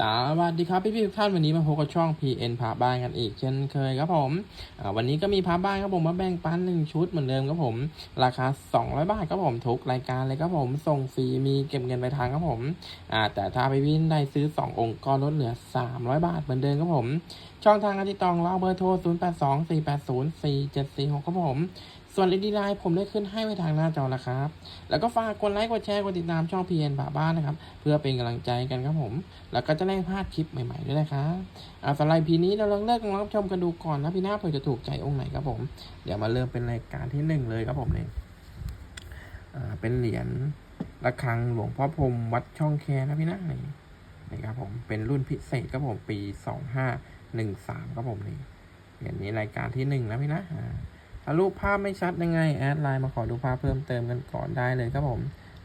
สวัสดีครับพี่พี่ทุกท่านวันนี้มาพบกับช่อง PN พาบ้านกันอีกเช่นเคยครับผมวันนี้ก็มีพาบ้านครับผมมาแบ่งปันหนึ่งชุดเหมือนเดิมครับผม ราคา 200 บาทครับผมทุกรายการเลยครับผมส่งฟรีมีเก็บเงินไปลายทางครับผมแต่ถ้าไปวิ่งได้ซื้อ 2 องค์ก็ลดเหลือ 300 บาทเหมือนเดิมครับผม ช่องทางการติดต่องเราเบอร์โทร 0 8 2 4 8 0 4 7 4 6ครับผม ส่วนเลดีไลน์ผมได้ขึ้นให้ไว้ทางหน้าจอแล้วครับ แล้วก็ฝากกดไลค์กดแชร์กดติดตามช่อง PN ป่าบ้านนะครับ เพื่อเป็นกำลังใจกันครับผม แล้วก็จะได้พลาดคลิปใหม่ๆด้วยนะครับอาสำหรับพีนี้เราลองเลิกรับชมกันดูก่อนนะพี่หน้าเผื่อจะถูกใจองค์ไหนครับผม เดี๋ยวมาเริ่มเป็นรายการที่หนึ่งเลยครับผมเนี่ยเป็นเหรียญระฆังหลวงพ่อพรมวัดช่องแคนะพี่หน้านี่นี่ครับผมเป็นรุ่นพิเศษครับผมปีสองห้าหนึ่งสามครับผมนี่เหรียญนี้รายการที่หนึ่งนะพี่นะอ่า ถ้ารูปภาพไม่ชัดยังไงแอดไลน์มาขอดูภาพเพิ่มเติมกันก่อนได้เลยครับผม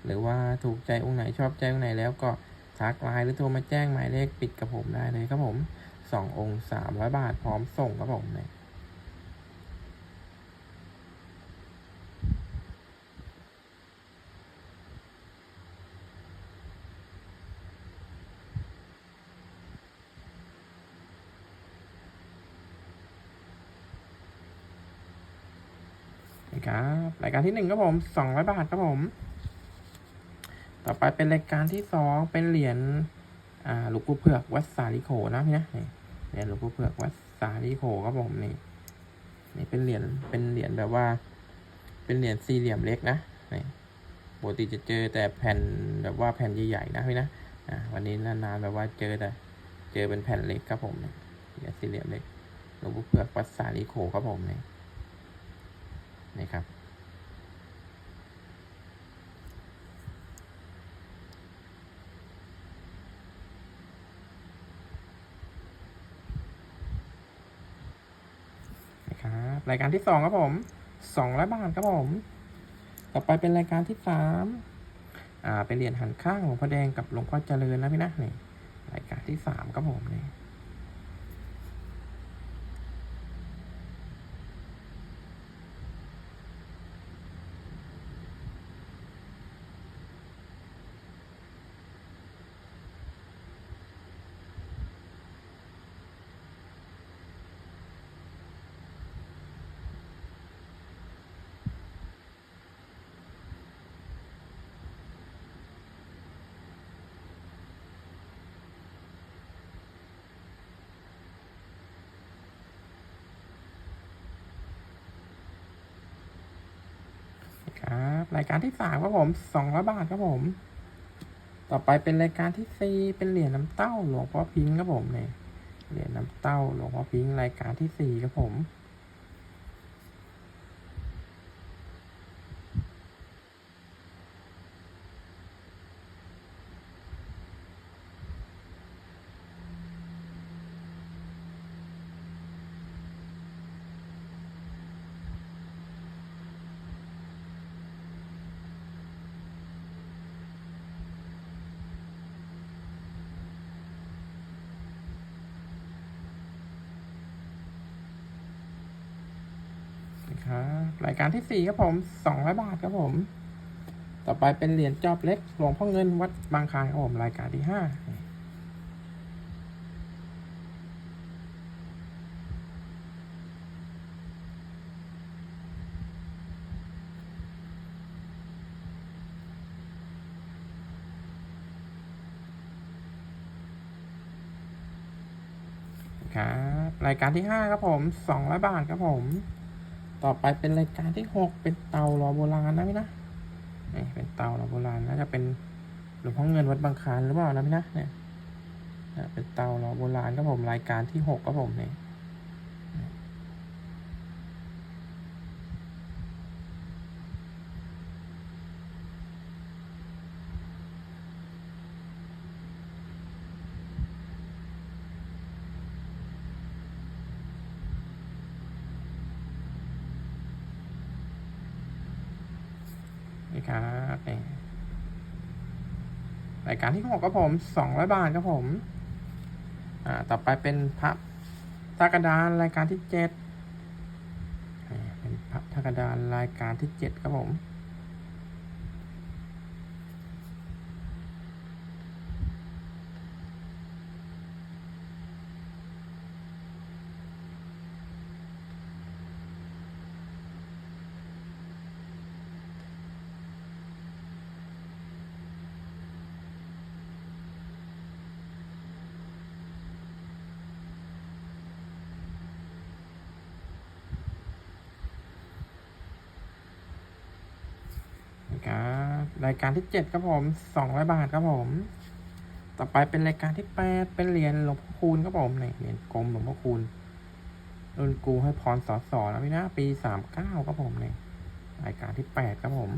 หรือว่าถูกใจองค์ไหนชอบใจองค์ไหนแล้วก็ทักไลน์หรือโทรมาแจ้งหมายเลขปิดกับผมได้เลยครับผมสององค์สามร้อยบาทพร้อมส่งครับผมเนี่ย นะครับรายการที่หนึ่งครับผมสองร้อยบาทครับผม ต่อไปเป็นรายการที่สองเป็นเหรียญอ่าหลวงปู่เผือกวัดสาลิโขนะพี่นะนี่เหรียญหลวงปู่เผือกวัดสาลิโขครับผมนี่นี่เป็นเหรียญเป็นเหรียญแบบว่า เป็นเหรียญสี่เหลี่ยมเล็กนะนี่ปกติจะเจอแต่แผ่นแบบว่าแผ่นใหญ่ๆนะพี่นะอ่าวันนี้นานๆแบบว่าเจอแต่เจอเป็นแผ่นเล็กครับผมนี่เหรียญสี่เหลี่ยมเล็กหลวงปู่เผือกวัดสาลิโขครับผมนี่ นี่ครับ นะครับรายการที่สองครับผมสองร้อยบาทครับผม ต่อไปเป็นรายการที่สามอ่าเป็นเหรียญหันข้างหลวงพ่อแดงกับหลวงพ่อเจริญนะพี่นะนี่รายการที่สามครับผมนี่ ครับรายการที่สามครับผมสองร้อยบาทครับผม ต่อไปเป็นรายการที่สี่เป็นเหรียญน้ำเต้าหลวงพ่อพิงครับผมเนี่ยเหรียญน้ำเต้าหลวงพ่อพิงรายการที่สี่ครับผม ค รายการที่สี่ครับผมสองร้อยบาทครับผม ต่อไปเป็นเหรียญจอบเล็กหลวงพ่อเงินวัดบางคลานครับผมรายการที่ห้าครับรายการที่ห้าครับผมสองร้อยบาทครับผม ต่อไปเป็นรายการที่หกเป็นเตาล้อโบราณนะพี่นะนี่เป็นเตาล้อโบราณน่าจะเป็นหลวงพ่อเงินวัดบางคลานหรือเปล่านะพี่นะเนี่ยเป็นเตาล้อโบราณครับผมรายการที่หกครับผมเนี่ยนี่ครับนี่ รายการที่หกครับผมสองร้อยบาทครับผม อ่า ต่อไปเป็นพระทากระดานรายการที่เจ็ดเป็นพระทากระดานรายการที่เจ็ดครับผม ครับรายการที่เจ็ดครับผมสองร้อยบาทครับผม ต่อไปเป็นรายการที่แปดเป็นเหรียญหลวงพ่อคูณครับผมนี่เหรียญกลมหลวงพ่อคูณรุ่นกูให้พรสอสอนะพี่นะปีสามเก้าครับผมนี่รายการที่แปดครับผม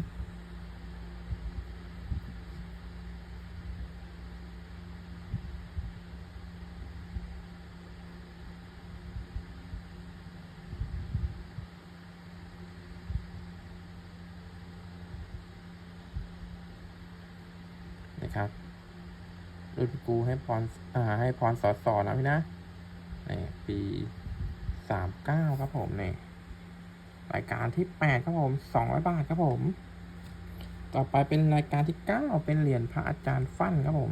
นะครับรุ่นกูให้พ รอ่าให้พรสอสอนะพี่นะนี่ปีสามเก้าครับผมนี่รายการที่แปดครับผมสองร้อยบาทครับผม ต่อไปเป็นรายการที่เก้าเป็นเหรียญพระอาจารย์ฟั่นครับผม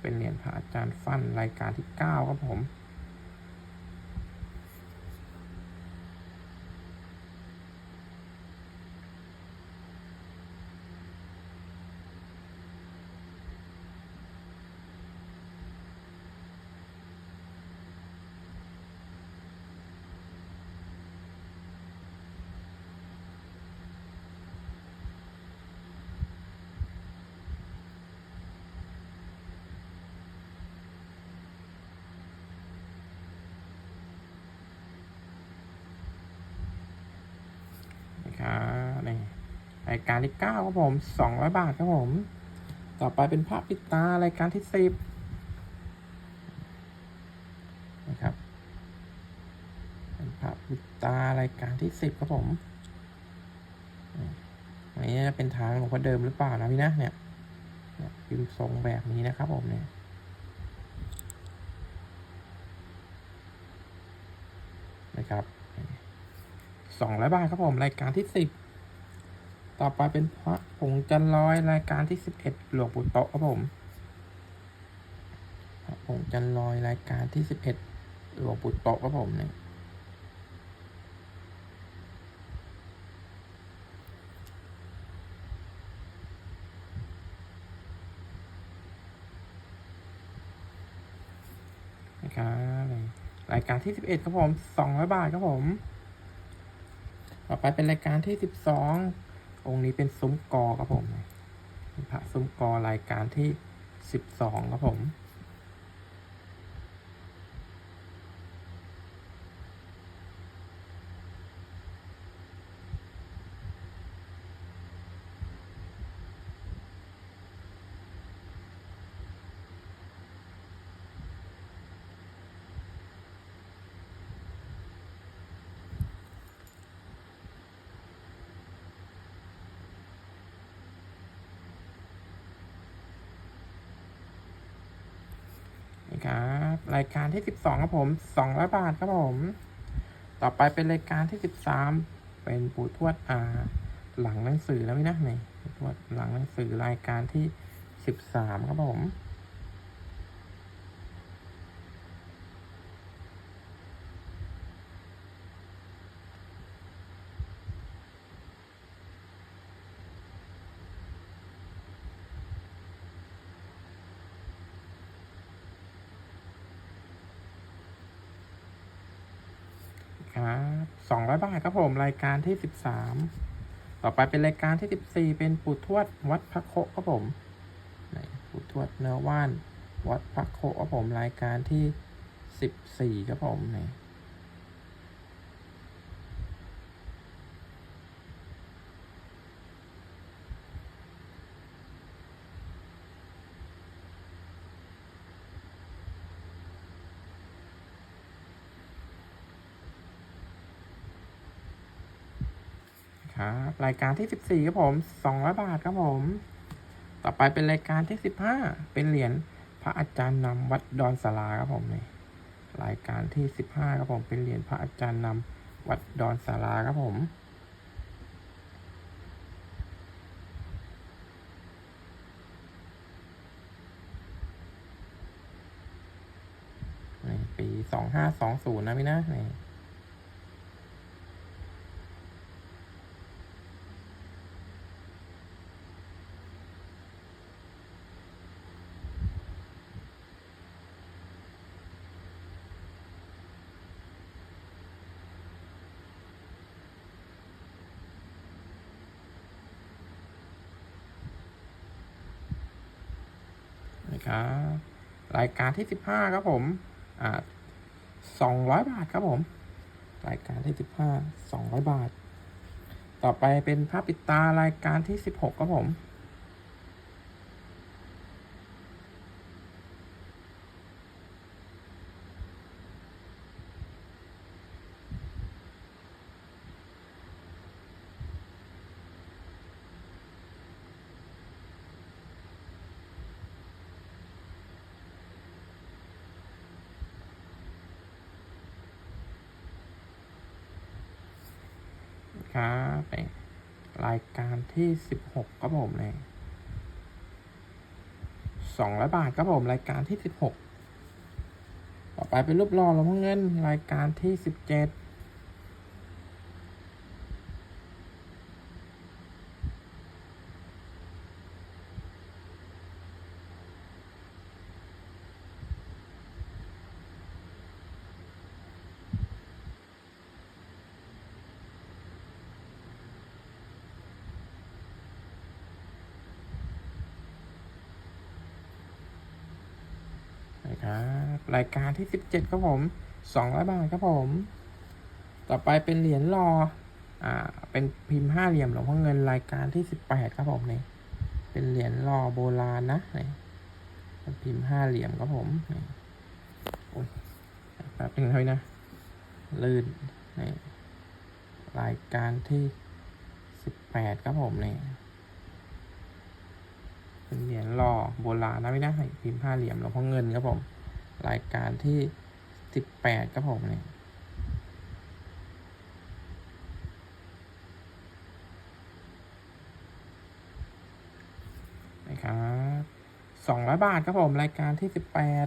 เป็นเหรียญพระอาจารย์ฟั่นรายการที่เก้าครับผม นะครับนี่รายการที่เก้าครับผมสองร้อยบาทครับผม ต่อไปเป็นพระปิดตารายการที่สิบนะครับเป็นพระปิดตารายการที่สิบครับผมอันนี้เป็นทางหลวงพ่อเดิมหรือเปล่านะพี่นะเนี่ยเนี่ยพิมพ์ทรงแบบนี้นะครับผมเนี่ยนะครับ สองร้อยบาทครับผม รายการที่สิบต่อไปเป็นพระผงจันลอยรายการที่สิบเอ็ดหลวงปู่โตครับผมพระผงจันลอยรายการที่สิบเอ็ดหลวงปู่โตครับผมเนี่ยนะครับรายการที่สิบเอ็ดครับผมสองร้อยบาทครับผม ต่อไปเป็นรายการที่สิบสององค์นี้เป็นซุ้มกอครับผมพระซุ้มกอรายการที่สิบสองครับผม ครับ รายการที่สิบสองครับผมสองร้อยบาทครับผม ต่อไปเป็นรายการที่สิบสามเป็นปู่ทวดอ่า หลังหนังสือแล้วพี่นะนี่ปู่ทวดหลังหนังสือรายการที่สิบสามครับผม ครับสองร้อยบาทครับผมรายการที่สิบสามต่อไปเป็นรายการที่สิบสี่เป็นปู่ทวดวัดพระโคครับผมปู่ทวดเนื้อว่าน วัดพระโคครับผมรายการที่สิบสี่ครับผมนี่ ครับรายการที่สิบสี่ครับผมสองร้อยบาทครับผม ต่อไปเป็นรายการที่สิบห้าเป็นเหรียญพระอาจารย์นำวัดดอนสาราครับผมนี่รายการที่สิบห้าครับผมเป็นเหรียญพระอาจารย์นำวัดดอนสาราครับผมนี่ปีสองห้าสองศูนย์นะพี่นะนี่ ครับ รายการที่สิบห้าครับผมอ่าสองร้อยบาทครับผม รายการที่สิบห้าสองร้อยบาท ต่อไปเป็นภาพปิดตารายการที่สิบหกครับผม ครับรายการที่ 16ครับผมเลยสองร้อยบาทครับผมรายการที่ 16 ต่อไปเป็นรูปรอลงเงิน รายการที่ 17 รับรายการที่สิบเจ็ดครับผมสองร้อยบาทครับผม ต่อไปเป็นเหรียญรอ อ่า เป็นพิมพ์ห้าเหลี่ยมหลวงพ่อเงินรายการที่สิบแปดครับผมนี่ เป็นเหรียญรอโบราณนะนี่เป็นพิมพ์ห้าเหลี่ยมครับผมนี่โอ้ยแป๊บหนึงเลยนะ ลื่นนี่รายการที่สิบแปดครับผมนี่เป็นเหรียญหล่อโบราณนะไม่ได้พิมพ์ห้าเหลี่ยมหลวงพ่อเงินครับผม รายการที่สิบแปดครับผมเนี่ยนะครับสองร้อยบาทครับผม รายการที่สิบแปด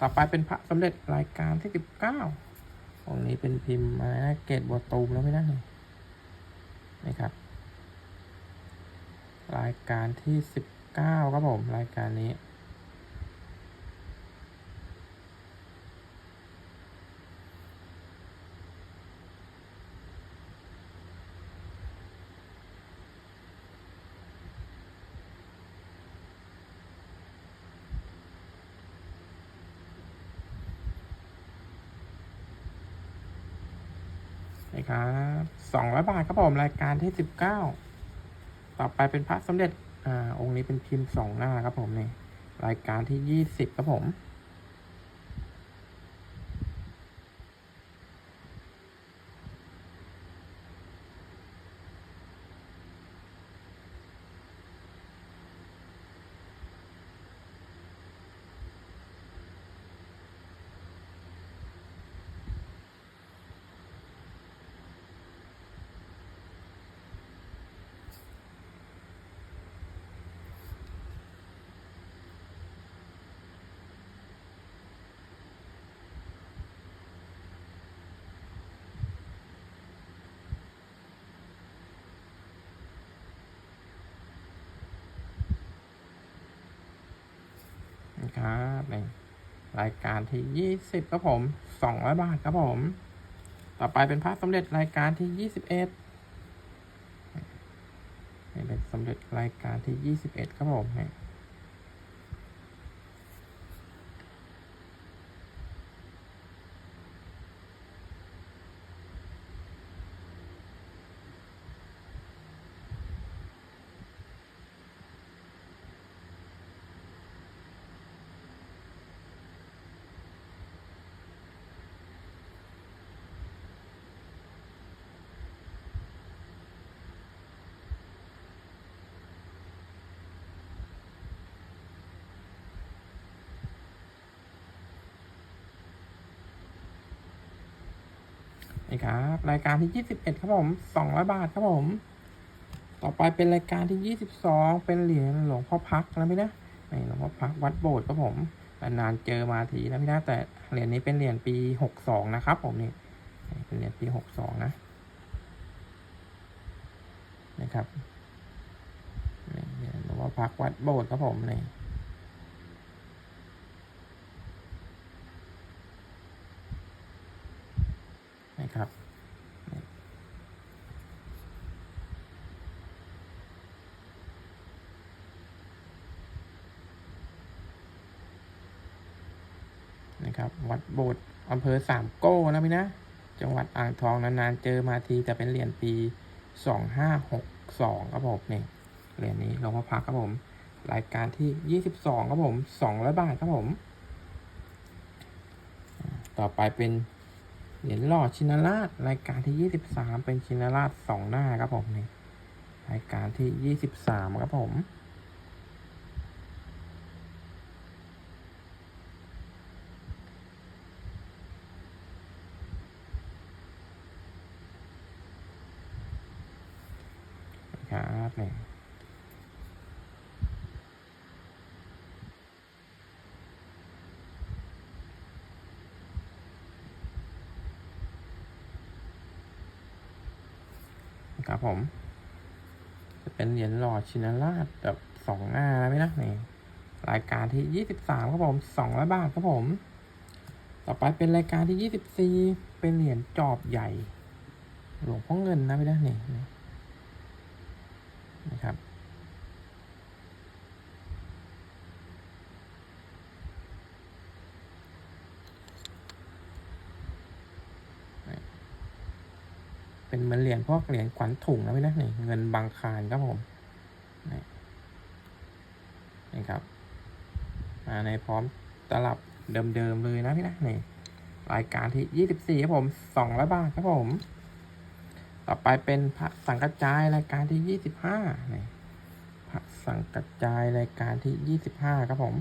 ต่อไปเป็นพระสมเด็จรายการที่สิบเก้าองนี้เป็นพิมพ์อะไรนะเกตบัวตูมแล้วไม่ได้นะครับ รายการที่สิบเก้าครับผม รายการนี้ นะครับสองร้อยบาทครับผมรายการที่สิบเก้าต่อไปเป็นพระสมเด็จอ่าองค์นี้เป็นพิมพ์สองหน้าครับผมนี่รายการที่ยี่สิบครับผม นะครับนี่ รายการที่ยี่สิบครับผมสองร้อยบาทครับผม ต่อไปเป็นพระสมเด็จรายการที่ยี่สิบเอ็ดเป็นสมเด็จรายการที่ยี่สิบเอ็ดครับผม นี่ครับ รายการที่ยี่สิบเอ็ดครับผมสองร้อยบาทครับผม ต่อไปเป็นรายการที่ยี่สิบสองเป็นเหรียญหลวงพ่อพักแล้วไหมนะนี่หลวงพ่อพักวัดโบสถ์ครับผมนานเจอมาทีนะพี่นะแต่เหรียญนี้เป็นเหรียญปีหกสองนะครับผมนี่นี่เป็นเหรียญปีหกสองนะนะครับนี่หลวงพ่อพักวัดโบสถ์ครับผมนี่ นะครับ วัดโบสถ์อำเภอสามโก้นะพี่นะ จังหวัดอ่างทองนานๆเจอมาทีแต่เป็นเหรียญปีสองห้าหกสองครับผมเนี่ยเหรียญนี้หลวงพ่อพักครับผม รายการที่ยี่สิบสองครับผมสองร้อยบาทครับผม ต่อไปเป็นเหรียญหล่อชินราชรายการที่ยี่สิบสามเป็นชินราชสองหน้าครับผมเนี่ยรายการที่ยี่สิบสามครับผม ครับเนี่ยครับผม จะเป็นเหรียญหล่อชินราชแบบสองหน้าไหมนะนี่รายการที่ยี่สิบสามครับผมสองร้อยบาทครับผม ต่อไปเป็นรายการที่ยี่สิบสี่เป็นเหรียญจอบใหญ่ หลวงพ่อเงินนะไม่ได้นี่ นะครับ เป็นเหมือนเหรียญพวกเหรียญขวัญถุงนะพี่นะนี่เงินบางคารครับผมนี่ครับ มาในพร้อมตลับเดิมๆเลยนะพี่นะนี่รายการที่ยี่สิบสี่ครับผมสองร้อยบาทครับผม ต่อไปเป็นพระสังกัจจายรายการที่ยี่สิบห้าพระสังกัจจายรายการที่ยี่สิบห้าครับผม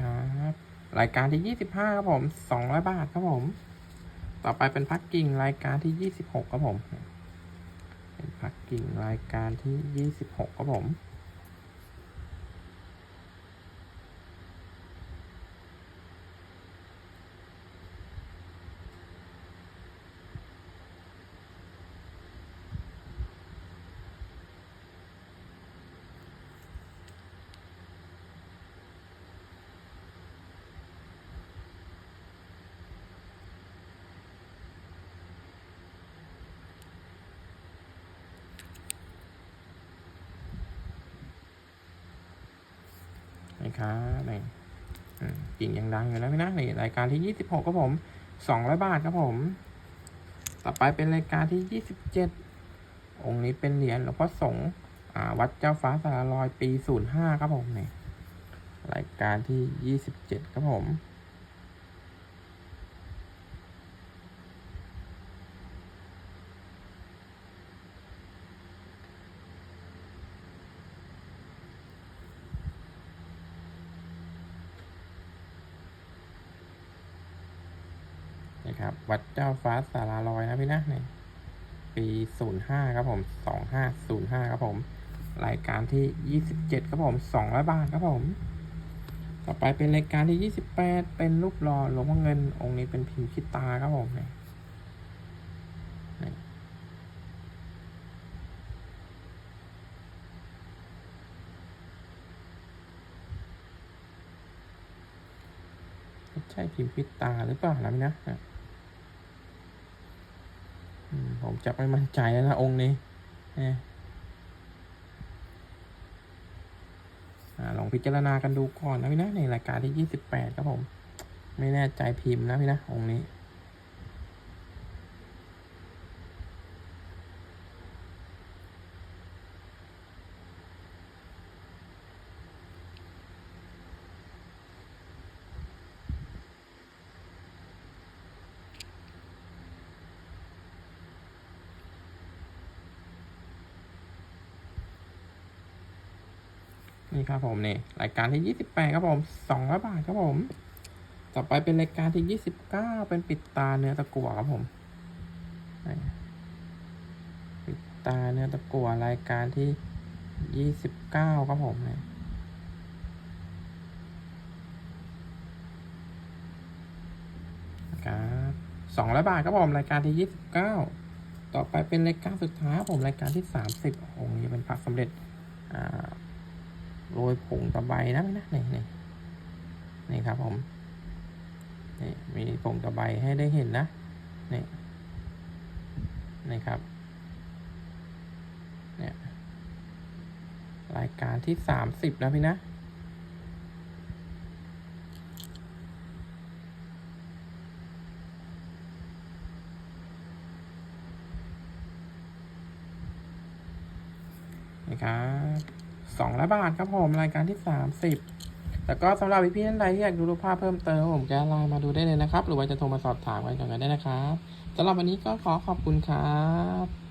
ครับ รายการที่ยี่สิบห้าครับผมสองร้อยบาทครับผม ต่อไปเป็นพักกิ่งรายการที่ยี่สิบหกครับผม เป็นพักกิ่งรายการที่ยี่สิบหกครับผม ครับนี่อืมกิ่งยังดังอยู่นะพี่นะนี่รายการที่ยี่สิบหกครับผมสองร้อยบาทครับผม ต่อไปเป็นรายการที่ยี่สิบเจ็ดองค์นี้เป็นเหรียญหลวงพ่อสงฆ์อ่าวัดเจ้าฟ้าสารลอยปีศูนย์ห้าครับผมนี่รายการที่ยี่สิบเจ็ดครับผม วัดเจ้าฟ้าสาราลอยนะพี่นะนปีศูนย์ห้าครับผมสองห้าศูนย์ห้าครับผม รายการที่ยี่สิบเจ็ดครับผมสองร้อยบาทครับผม ต่อไปเป็นรายการที่ยี่สิบแปดเป็นรูปหล่อหลวงพ่อเงิน องค์นี้เป็นพิมพ์คิดตาครับผมนี่นี่ใช่พิมพ์คิตาหรือเปล่านะพี่นะ อืมผม จะไม่มั่นใจแล้วนะองค์นี้นะลองพิจารณากันดูก่อนนะพี่นะในรายการที่ยี่สิบแปดครับผม ไม่แน่ใจพิมพ์นะพี่นะองค์นี้ นี่ครับผมนี่รายการที่ยี่สิบแปดครับผมสองร้อยบาทครับผม ต่อไปเป็นรายการที่ยี่สิบเก้าเป็นปิดตาเนื้อตะกั่วครับผมปิดตาเนื้อตะกั่วรายการที่ยี่สิบเก้าครับผมนี่ครับสองร้อยบาทครับผมรายการที่ยี่สิบเก้าต่อไปเป็นรายการสุดท้ายครับผมรายการที่สามสิบโอ้โหนี่เป็นผักสำเร็จอ่า โรยผงตะไบนะนะนี่นี่นี่ครับผมนี่มีผงตะไบให้ได้เห็นนะนี่นี่ครับเนี่ยรายการที่สามสิบนะพี่นะนะครับ สองร้อยบาทครับผมรายการที่สามสิบแล้วก็สำหรับพี่ๆท่านใดที่อยากดูรูปภาพเพิ่มเติมผมแกไลน์มาดูได้เลยนะครับ หรือว่าจะโทรมาสอบถามกันก่อนก็ได้นะครับสำหรับวันนี้ก็ขอขอบคุณครับ